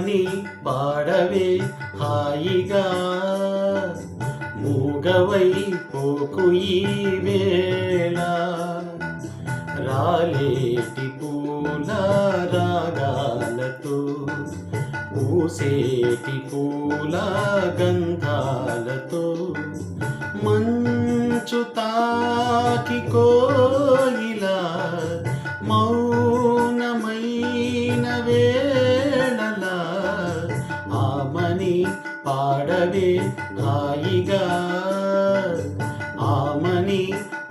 అని పాడవే హాయిగా. మూగవై పోకు ఈ వేళ. రాలేటి పూల రాగాలతో పూసేటి పూల గంధాలతో మంచు తాకి కో పాడవే హాయిగా ఆమని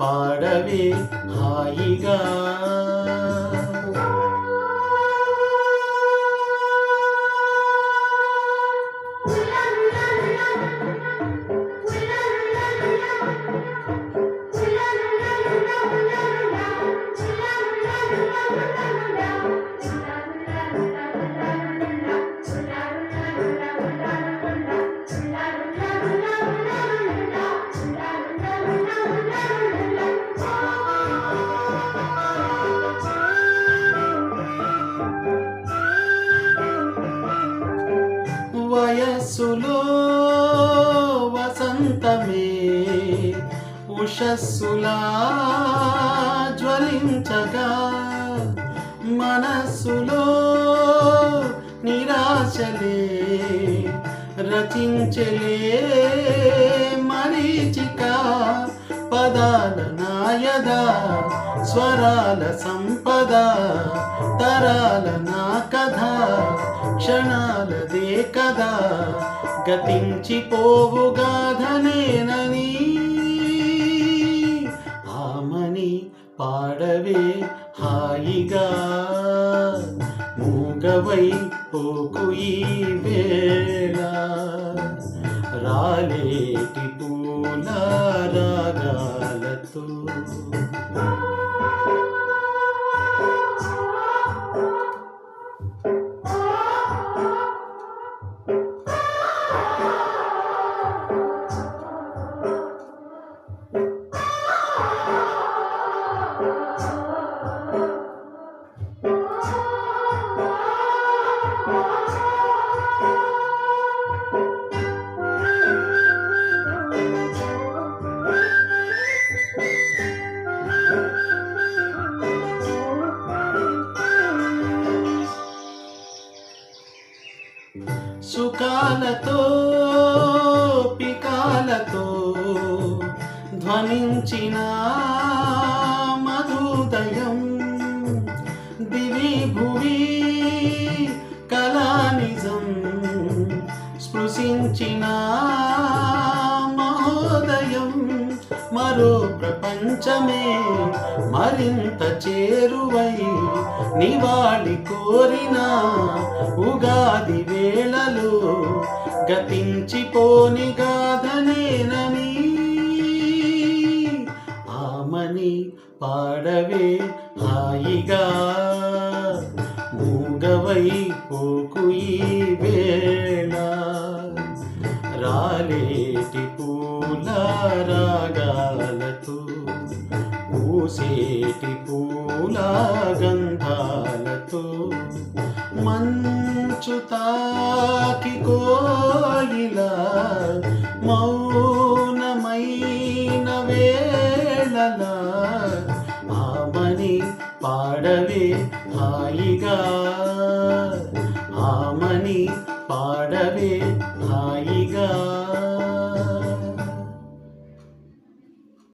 పాడవే హాయిగా Thank you. వయస్సులో వసంతమే ఉషస్సులా జ్వలించగా మనస్సులో నిరాశలే రచించలే మరీచిక పదాల నాయదా స్వరాల సంపద తరాల నా కథ క్షణాలదే కదా గతించిపోవు గాథనేనని ఆమని పాడవే హాయిగా మూగవై పోకు ఈ వేళ రాలేటి పూల రాగాలతో ధ్వనించిన మధుదయం. దివి భువి కళానిజం. స్పృశించిన మహోదయం. మరో ప్రపంచమే మరింత చేరువై నివాళి కోరిన ఉగాది వేళలో గతించిపోనిగా పాడవే హాయిగా. మూగవై పోకు ఈ వేళ. రాలేటి పూల రాగాలతో పూసేటి పూల గంధాలతో మంచు తాకి కోయిలా మౌ మౌనమైన వేళన ఆమని పాడవే హాయిగా. ఆమని పాడవే